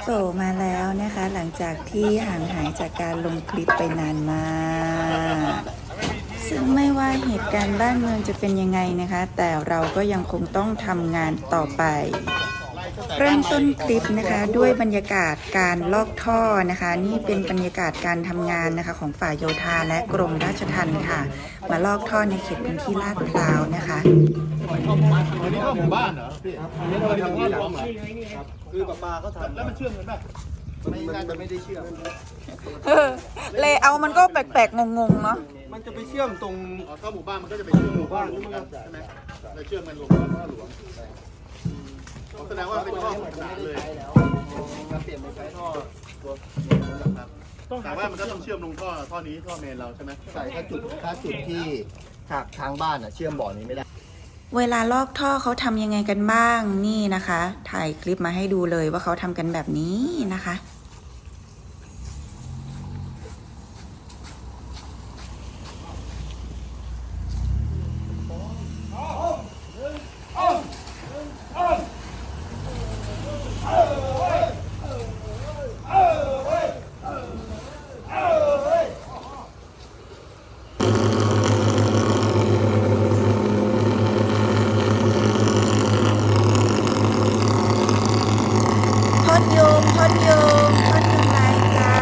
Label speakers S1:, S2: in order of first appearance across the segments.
S1: โผล่มาแล้วนะคะ หลังจากที่ห่างหายจากการลงคลิปไปนานมากซึ่งไม่ว่าเหตุการณ์บ้านเมืองจะเป็นยังไงนะคะ แต่เราก็ยังคงต้องทำงานต่อไป เริ่มต้นคลิปนะคะด้วยบรรยากาศการลอกท่อนะคะ นี่เป็นบรรยากาศการทำงานนะคะของฝ่ายโยธาและกรมราชทัณฑ์ค่ะ มาลอกท่อในเขตพื้นที่ลาดพร้าวนะคะ
S2: อันนี้ก็หมู่บ้านเหรอพี่อันนี้เราทำที่หลวงเหรอ
S3: คือปลาปลาเขาทำ
S2: แล้วมันเชื่อมกันป่ะ
S3: มันน่าจะไม่ได้เชื่อม
S1: เลเอามันก็แปลกๆงงๆเนาะ
S3: มันจะไปเชื่อมตรง
S2: อ๋อถ้าหมู่บ้านมันก็จะเป็นชื่อหมู่บ้านใช่ไหมใช่ไหมแล้วเชื่อมกันรวมกันว่าหลวงอ๋อ แสดงว่าเป็นข้อศึกษาเลย
S3: มาเปลี่ยนไปใช้ท่อตัว
S2: แต่ว่ามันก็ต้องเชื่อมลงท่อท่อนี้ท่อเมนเราใช่ไหม
S3: ใส่ถ้าจุดถ้าจุดที่ทางทางบ้านอะเชื่อมบ่อนี้ไม่ได้
S1: เวลาลอกท่อเขาทำยังไงกันบ้างนี่นะคะ ถ่ายคลิปมาให้ดูเลยว่าเขาทำกันแบบนี้นะคะ ทอดโยงทอดโยงทอดโยงลายจ้า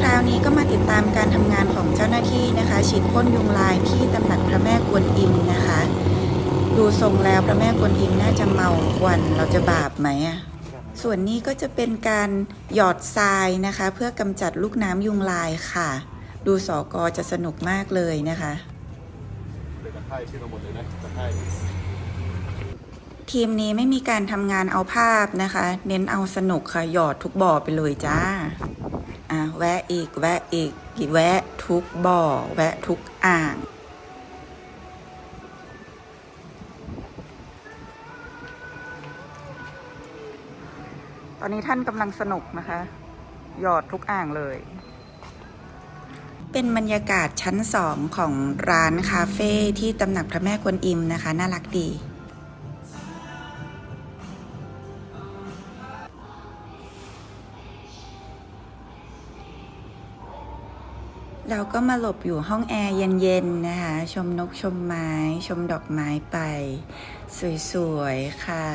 S1: คราวนี้ก็มาติดตามการทำงานของเจ้าหน้า ที่นะคะฉีดพ่นยุงลายที่ตำหนักพระแม่กวนอิมนะคะ ดูทรงแล้วพระแม่กวนอิมน่าจะเมาควันเราจะบาปไหมอะส่วนนี้ก็จะเป็นการหยอดทรายนะคะ เพื่อกำจัดลูกน้ำยุงลายค่ะ ดูสอกอจะสนุกมากเลยนะคะทีมนี้ไม่มีการทำงานเอาภาพนะคะ เน้นเอาสนุกค่ะ หยอดทุกบ่อไปเลยจ้า อะแวะอีกแวะอีกอีกแวะทุกบ่อ แวะทุกอ่าง ตอนนี้ท่านกำลังสนุกนะคะ หยอดทุกอ่างเลย เป็นบรรยากาศชั้นสองของร้านคาเฟ่ที่ตำหนักพระแม่กวนอิมนะคะ น่ารักดี เราก็มาหลบอยู่ห้องแอร์เย็นๆนะคะ ชมนกชมไม้ ชมดอกไม้ไป สวยๆ ค่ะ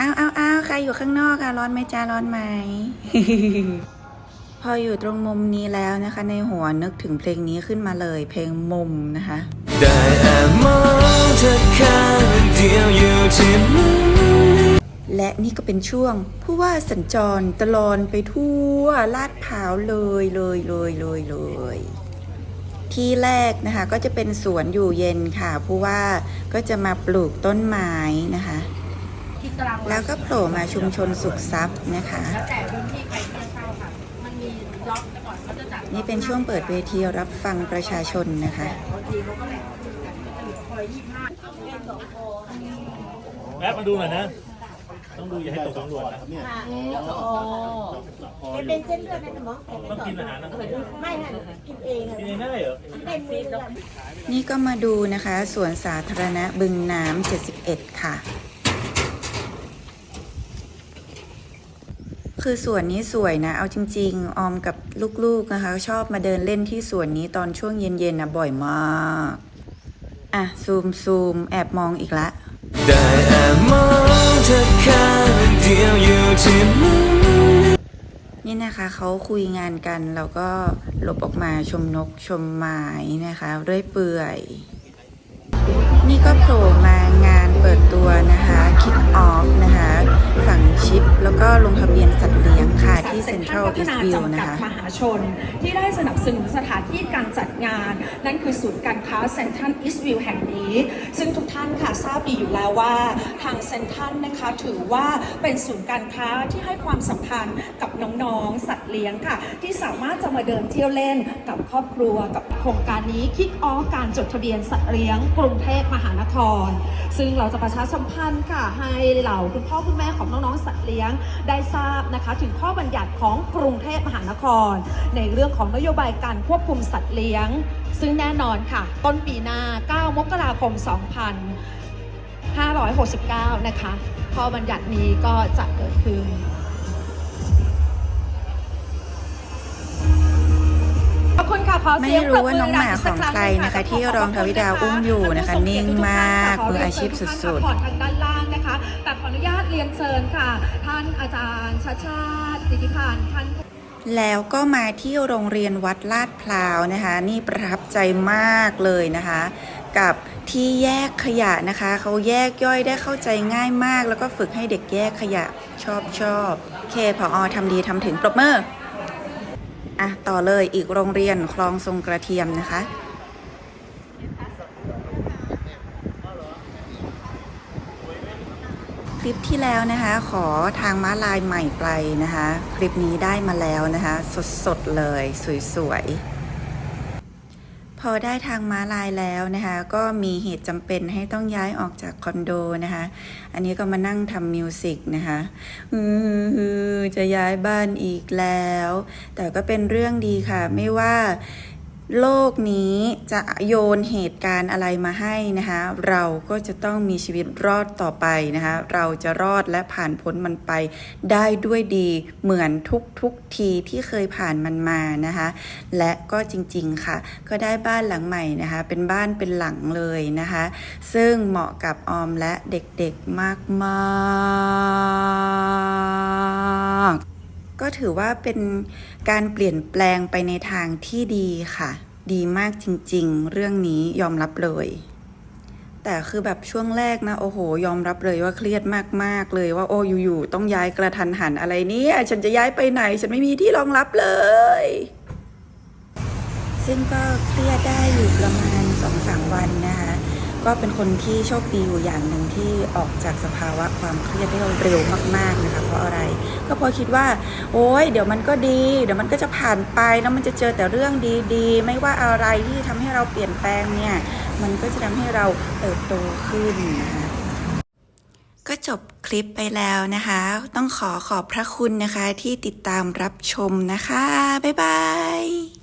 S1: อ้าวอ้าวอ้าวใครอยู่ข้างนอกอะร้อนไหมจ้าร้อนไหม พออยู่ตรงมุมนี้แล้วนะคะ ในหัวนึกถึงเพลงนี้ขึ้นมาเลย เพลงมุมนะคะ
S4: ได้แอบมองเธอข้างเดียวอยู่ที่มุม
S1: และนี่ก็เป็นช่วง ผู้ว่าสัญจรตลอนไปทั่วลาดพร้าวเลยเลยเลยเลยเลยที่แรกนะคะก็จะเป็นสวนอยู่เย็นค่ะผู้ว่าก็จะมาปลูกต้นไม้นะคะ แล้วก็โผล่มาชุมชนสุขทรัพย์นะคะ
S5: แต่พื้นที่ใครที่จะเช่าค่ะมันมีล็อกแต่ก่อนเขาจะจัด
S1: นี่เป็นช่วงเปิดเวทีรับฟังประชาชนนะคะ
S5: บางทีเขาก็แบ่งคอยยี่ห้า
S6: แวะมาดูหน่อยนะ ต้องดูอย่าให้ตกตำรวจนะ
S2: เนี่ย
S7: เป็นเส้นเลือดในสมอง
S6: ต้องกินอาหารนะ
S7: ไม่ค่ะกินเองค่ะ
S6: กินเองได้เหรอ
S7: เป็นเส้นเลือด
S1: นี่ก็มาดูนะคะสวนสาธารณะบึงน้ำ71 ค่ะ คือสวนนี้สวยนะ เอาจริง ๆ ออมกับลูกๆนะคะ ชอบมาเดินเล่นที่สวนนี้ตอนช่วงเย็นๆนะบ่อยมาก อะ ซูมซูมแอบมองอีกละ
S4: ได้แอบมองเธอข้างเดียวอยู่ที่มุม
S1: นี่นะคะเขาคุยงานกันแล้วก็หลบออกมาชมนกชมไม้นะคะเรื่อยเปื่อย นี่ก็โผล่มางานเปิดตัวนะคะ คิกออฟนะคะ ฝั่งชิป แล้วก็ลงทะเบียนสัตว์เลี้ยงค่ะที่ Central
S8: พัฒ
S1: East
S8: นา
S1: View
S8: จำ
S1: นะ
S8: กัด
S1: คะ
S8: มหาชน ที่ได้สนับสนุนสถานที่การจัดงาน นั่นคือศูนย์การค้าเซ็นทรัลอีสต์วิวแห่งนี้ ซึ่งทุกท่านค่ะทราบดีอยู่แล้วว่าทางเซ็นทรัลนะคะถือว่าเป็นศูนย์การค้าที่ให้ความสำคัญกับน้องๆสัตว์เลี้ยงค่ะ ที่สามารถจะมาเดินเที่ยวเล่นกับครอบครัวกับโครงการนี้คิกออฟการจดทะเบียนสัตว์เลี้ยงกรุงเทพมหานคร ซึ่งเราจะประชาสัมพันธ์ค่ะให้เหล่าคุณพ่อคุณแม่ของน้องๆสัตว์เลี้ยงได้ทราบนะคะ ถึงข้อบัญญัติของกรุงเทพมหานคร ในเรื่องของนโยบายการควบคุมสัตว์เลี้ยง ซึ่งแน่นอนค่ะ ต้นปีหน้า 9 มกราคม 2569 นะคะข้อบัญญัตินี้ก็จะเกิดขึ้น ขอบคุณค่ะขอ
S1: ไม่
S8: เสียง
S1: รู้ว่าน้องหมาของใครนะคะที่รองทวิดาอุ้มอยู่นะคะนิ่งมากมืออาชีพสุด
S8: ๆทางด้านล่างนะคะ แต่ขออนุญาตเรียนเชิญค่ะ ท่านอาจารย์ชาชาติสิทธิพันธ์ท่าน
S1: ๆแล้วก็มาที่โรงเรียนวัดลาดพร้าวนะคะ นี่ประทับใจมากเลยนะคะ กับที่แยกขยะนะคะ เขาแยกย่อยได้เข้าใจง่ายมาก แล้วก็ฝึกให้เด็กแยกขยะชอบชอบโอเคพออทำดีทำถึงปรบมือ อะต่อเลยอีกโรงเรียนคลองทรงกระเทียมนะคะ คลิปที่แล้วนะคะ ขอทางม้าลายใหม่ไปนะคะ คลิปนี้ได้มาแล้วนะคะ สดๆเลยสวยๆ พอได้ทางม้าลายแล้วนะคะก็มีเหตุจำเป็นให้ต้องย้ายออกจากคอนโดนะคะ อันนี้ก็มานั่งทำมิวสิกนะคะอือจะย้ายบ้านอีกแล้ว แต่ก็เป็นเรื่องดีค่ะไม่ว่า โลกนี้จะโยนเหตุการณ์อะไรมาให้นะคะ เราก็จะต้องมีชีวิตรอดต่อไปนะคะ เราจะรอดและผ่านพ้นมันไปได้ด้วยดีเหมือนทุกทุกทีที่เคยผ่านมันมานะคะ และก็จริงๆค่ะ ก็ได้บ้านหลังใหม่นะคะ เป็นบ้านเป็นหลังเลยนะคะ ซึ่งเหมาะกับออมและเด็กๆมากๆ ก็ถือว่าเป็นการเปลี่ยนแปลงไปในทางที่ดีค่ะ ดีมากจริงๆ เรื่องนี้ยอมรับเลย แต่คือแบบช่วงแรกนะ โอ้โห ยอมรับเลยว่าเครียดมากๆเลยว่าโอ้อยู่ๆต้องย้ายกระทันหันอะไรเนี่ยฉันจะย้ายไปไหน ฉันไม่มีที่รองรับเลย ซึ่งก็เครียดได้อยู่ประมาณ ก็เป็นคนที่โชคดีอยู่อย่างหนึ่งที่ออกจากสภาวะความเครียดได้เร็วมากๆนะคะเพราะอะไร ก็เพราะคิดว่า โอ๊ยเดี๋ยวมันก็ดี เดี๋ยวมันก็จะผ่านไปแล้วมันจะเจอแต่เรื่องดีๆ ไม่ว่าอะไรที่ทำให้เราเปลี่ยนแปลงเนี่ยมันก็จะทำให้เราเติบโตขึ้นนะคะก็จบคลิปไปแล้วนะคะ ต้องขอขอบพระคุณนะคะที่ติดตามรับชมนะคะ บ๊ายบาย